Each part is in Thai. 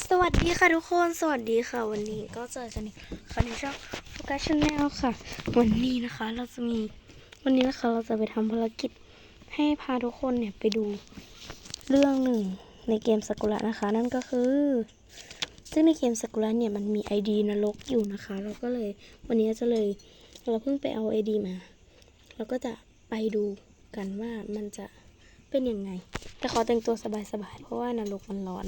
สวัสดีค่ะทุกคน สวัสดีค่ะ วันนี้ก็เจอกันอีกครั้งในช่องโฟกัสชาแนลค่ะ วันนี้นะคะเราจะมีวันนี้นะคะเราจะไปทำภารกิจให้พาทุกคนเนี่ยไปดูเรื่องหนึ่งในเกมสกุระนะคะ นั่นก็คือ ซึ่งในเกมสกุระเนี่ยมันมี ID นรกอยู่นะคะเราก็เลยวันนี้จะเลยเราเพิ่งไปเอา ID มาเราก็จะไปดูกันว่ามันจะเป็นยังไง แต่ขอแต่งตัวสบายๆเพราะว่านรกมันร้อน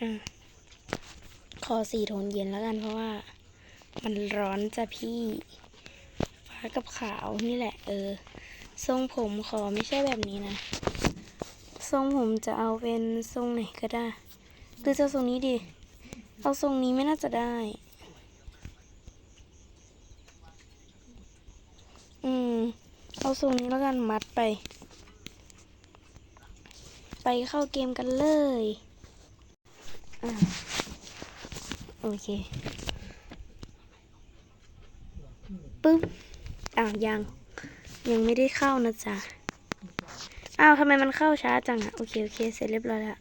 อะขอสีโทนเย็นแล้วกันเพราะว่า มันร้อนจ้ะพี่ ฟ้ากับขาวนี่แหละ เออ ทรงผมขอไม่ใช่แบบนี้นะ ทรงผมจะเอาเป็นทรงไหนก็ได้หรือจะทรงนี้ดี เอาทรงนี้ไม่น่าจะได้ อืม เอาทรงนี้แล้วกันมัดไป ไปเข้าเกมกันเลย โอเคปึ๊บอ้าวยัง ยังไม่ได้เข้านะจ๊ะ อ้าวทำไมมันเข้าช้าจังอะโอเค โอเค เสร็จเรียบร้อยแล้ว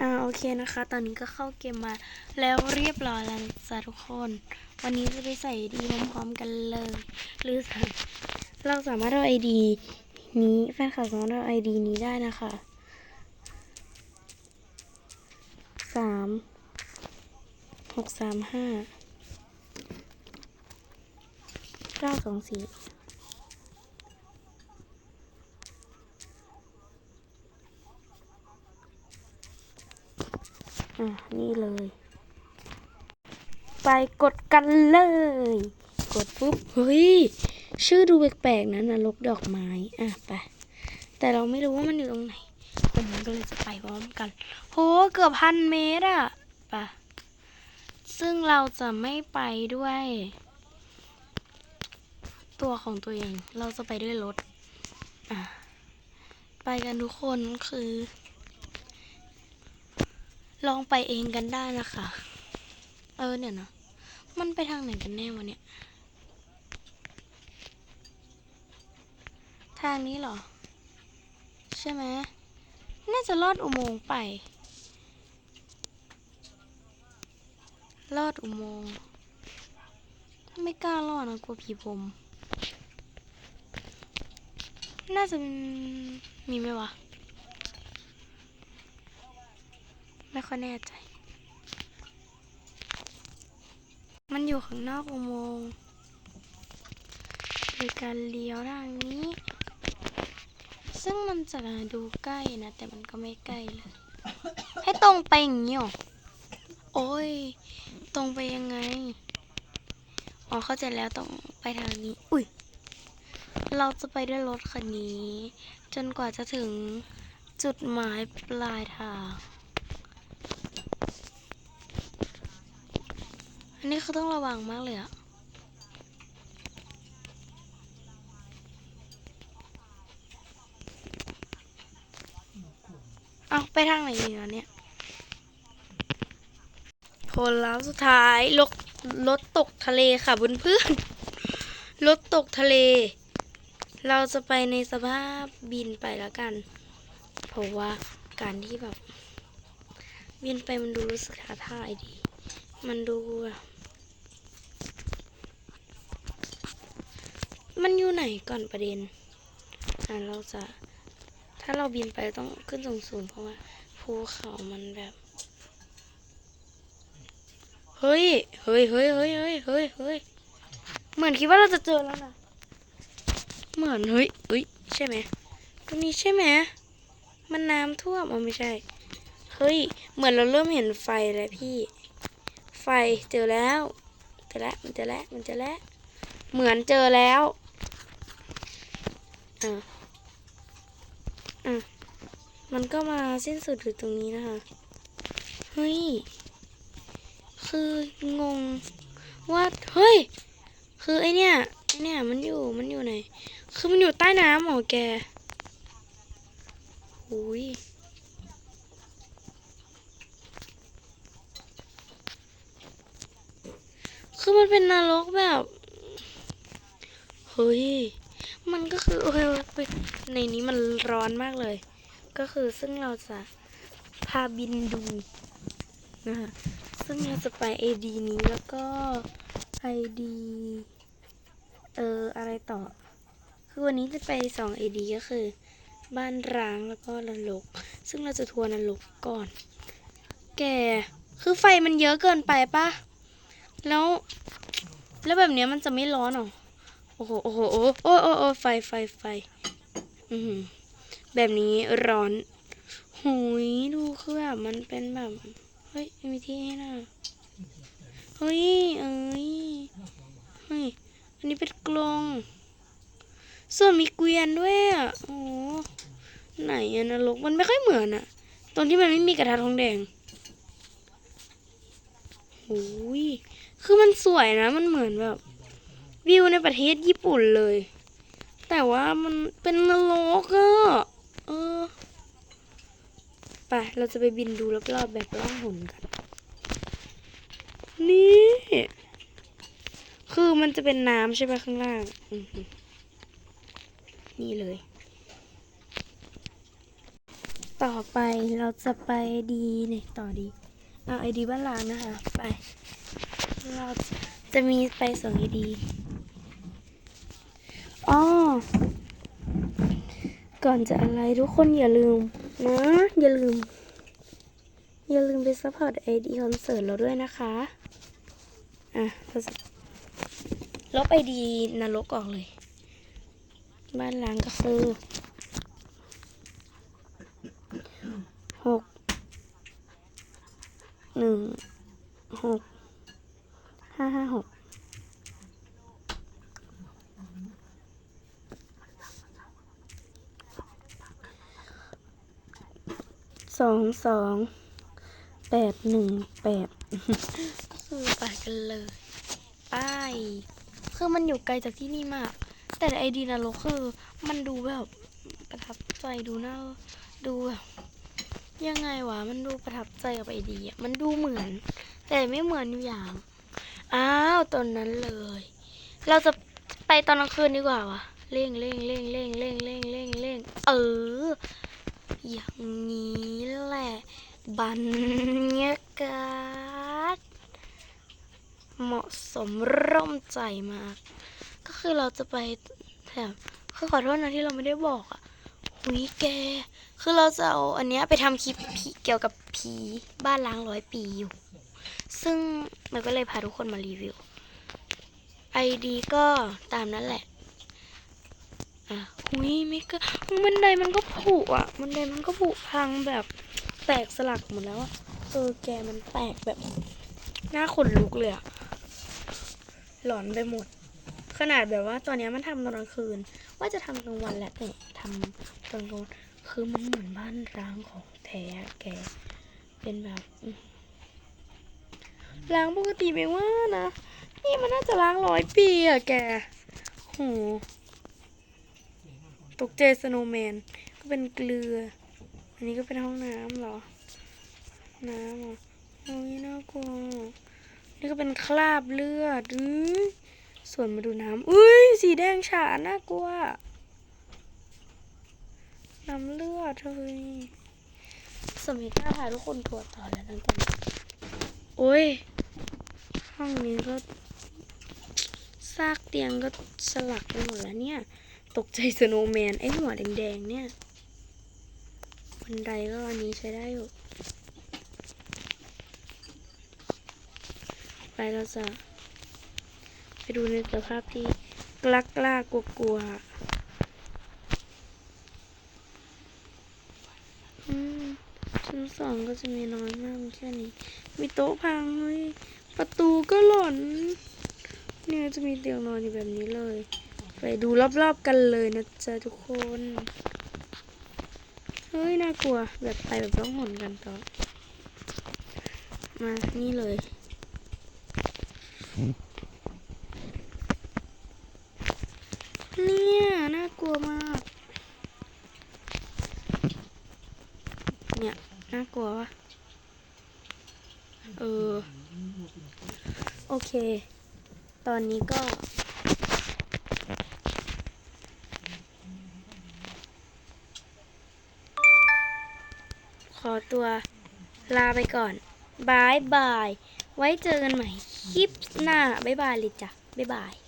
อ่าโอเคนะคะ ตอนนี้ก็เข้าเกมมาแล้วเรียบร้อยแล้วจ้ะทุกคน วันนี้จะไปใส่ดีพร้อมๆกันเลย หรือเราสามารถเอาไอดีนี้แฟนคลับสามารถเอาไอดีนี้ได้นะคะ สามหกสามห้าเก้าสองสี่อะ นี่เลย ไปกดกันเลย กดปุ๊บ เฮ้ย ชื่อดูแปลกๆนะนรกดอกไม้ อะ ไป แต่เราไม่รู้ว่ามันอยู่ตรงไหน วันนี้ก็เลยจะไปพร้อมกัน โห เกือบพันเมตรอะปะซึ่งเราจะไม่ไปด้วย ตัวของตัวเอง เราจะไปด้วยรถ อะ ไปกันทุกคนคือ ลองไปเองกันได้นะคะ เออเนี่ยนะ มันไปทางไหนกันแน่วะเนี่ย ทางนี้เหรอ ใช่ไหม น่าจะลอดอุโมงค์ไป ลอดอุโมงค์ ไม่กล้าลอดนะกลัวผีผม น่าจะมีไหมวะ ไม่ค่อยแน่ใจ มันอยู่ข้างนอกอุโมงค์โดยการเลี้ยวทางนี้ ซึ่งมันจะดูใกล้นะ แต่มันก็ไม่ใกล้เลย ให้ตรงไปอย่างนี้หรอ โอ้ย ตรงไปยังไง อ๋อเข้าใจแล้วต้องไปทางนี้ อุ้ย เราจะไปด้วยรถคันนี้ จนกว่าจะถึงจุดหมายปลายทาง อันนี้คือต้องระวังมากเลยอะ เอาไปทางไหนดีวเนี่ยผลลัพธ์สุดท้ายรถรถตกทะเลค่ะเพื่อนๆรถตกทะเล เราจะไปในสภาพบินไปแล้วกัน เพราะว่าการที่แบบ บินไปมันดูรู้สึกท้าทายดี มันดูแบบมันอยู่ไหนก่อนประเด็นอะเราจะ ถ้าเราบินไปต้องขึ้นสูงสูงเพราะว่าภูเขามันแบบ เฮ้ย เฮ้ยเฮ้ยเฮ้ยเฮ้ยเฮ้ยเฮ้ยเหมือนคิดว่าเราจะเจอแล้วนะเหมือนเฮ้ยเฮ้ยใช่ไหมตรงนี้ใช่ไหมมันน้ำท่วมอ๋อไม่ใช่ เฮ้ย เหมือนเราเริ่มเห็นไฟแล้วพี่ ไฟเจอแล้วเจอแล้วมันเจอแล้วมันเจอแล้ว เหมือนเจอแล้วอะ อะ มันก็มาสิ้นสุดอยู่ตรงนี้นะคะ เฮ้ย คืองงว่าเฮ้ย คือไอเนี่ยไอเนี่ยมันอยู่มันอยู่ไหน คือมันอยู่ใต้น้ำหรอแกหุยคือมันเป็นนรกแบบ เฮ้ย มันก็คือโอ้ยในนี้มันร้อนมากเลย ก็คือซึ่งเราจะพาบินดูนะคะซึ่งเราจะไป AD นี้แล้วก็ ID เอออะไรต่อ คือวันนี้จะไปสอง AD ก็คือ บ้านร้างแล้วก็นรก ซึ่งเราจะทัวร์นรกก่อน แกคือไฟมันเยอะเกินไปปะแล้ว แล้วแบบเนี้ยมันจะไม่ร้อนหรอ โอ้โหโอ้โหโอ้โอ้โอ้ไฟไฟไฟอืแบบนี้ร้อนหุยดูคือแบบมันเป็นแบบ เฮ้ยมีที่ให้น่ะเฮ้ยเอ้ยเฮ้ยอันนี้เป็นกลงส่วนมีเกวียนด้วยอะโอ้ไหนอะนรกมันไม่ค่อยเหมือนอะตรงที่มันไม่มีกระทะทองแดงโอ้ยคือมันสวยนะมันเหมือนแบบ วิวในประเทศญี่ปุ่นเลย แต่ว่ามันเป็นนรกอะเออไปเราจะไปบินดูรอบๆแบบล่องหนกัน นี่ คือมันจะเป็นน้ำใช่ไหมข้างล่าง นี่เลย ต่อไปเราจะไปดีเนี่ยต่อดีเอาไอดีบ้านล้างนะคะ ไป เราจะมีไปสองไอดี อ๋อก่อนจะอะไรทุกคนอย่าลืมนะ อย่าลืม อย่าลืมไปซัพพอร์ตไอดีคอนเสิร์ตเราด้วยนะคะ อะเราจะลบไอดีนรกออกเลย บ้านล้างก็คือหกหนึ่งหกห้าห้าหก สองสองแปดหนึ่งแปดก็คือไปกันเลยไปคือมันอยู่ไกลจากที่นี่มาก แต่ไอดีนรกคือ มันดูแบบประทับใจดูน่าดูแบบยังไงวะมันดูประทับใจกับไอดีอะมันดูเหมือน แต่ไม่เหมือนอยู่อย่างอ้าวตอนนั้นเลย เราจะไปตอนกลางคืนดีกว่าวะเร่งเร่งเร่งเร่งเร่งเร่งเร่งเร่งเออ อย่างนี้แหละ บรรยากาศ เหมาะสมร่มใจมาก ก็คือเราจะไปแถบคือขอโทษนะที่เราไม่ได้บอกอะ่ะหุยแก คือเราจะเอาอันเนี้ยไปทำคลิปผีเกี่ยวกับผีบ้านล้างร้อยปีอยู่ ซึ่งเราก็เลยพาทุกคนมารีวิวไอดีก็ตามนั้นแหละ อะหุยไม่ก็บันไดมันก็ผุอะบันไดมันก็ผุพังแบบแตกสลักหมดแล้วอะเออแกมันแตกแบบหน้าขนลุกเลยอะหลอนไปหมด ขนาดแบบว่าตอนนี้มันทำตอนกลางคืน ว่าจะทำกลางวันแหละแต่ทำตอนกลางวันคือมันเหมือนบ้านร้างของแท้แก เป็นแบบล้างปกติไม่ว่านะ นี่มันน่าจะล้างร้อยปีอะแกโห ตกใจสโนแมน ก็เป็นเกลือ อันนี้ก็เป็นห้องน้ำเหรอ น้ำหรอโอ้ยน่ากลัว นี่ก็เป็นคราบเลือดอื้อส่วนมาดูน้ำอุ้ย สีแดงฉานน่ากลัว น้ำเลือดเฮ้ยสมิธาพาทุกคนตรวจต่อแล้วนะตอนนี้โอ้ย ห้องนี้ก็ซากเตียงก็สลักไปหมดแล้วเนี่ย ตกใจสโนว์แมนไอหัวแดงๆเนี่ยบันไดก็อันนี้ใช้ได้อยู่ ไปเราจะ ไปดูในสภาพที่กลักกล้ากลัวกลัวๆอืมชั้นสองก็จะมีน้อยมากแค่นี้ มีโต๊ะพังเฮ้ยประตูก็หล่น เนี่ยจะมีเตียงนอนอยู่แบบนี้เลย ไปดูรอบๆกันเลยนะจ๊ะทุกคน เฮ้ย น่ากลัว แบบไปแบบต้องหนกันต่อ มา นี่เลย เนี่ย น่ากลัวมาก เนี่ย น่ากลัววะเออ โอเค ตอนนี้ก็ ตัวลาไปก่อนบายบาย ไว้เจอกันใหม่คลิปหน้าบายบายเลยจ้ะบายบาย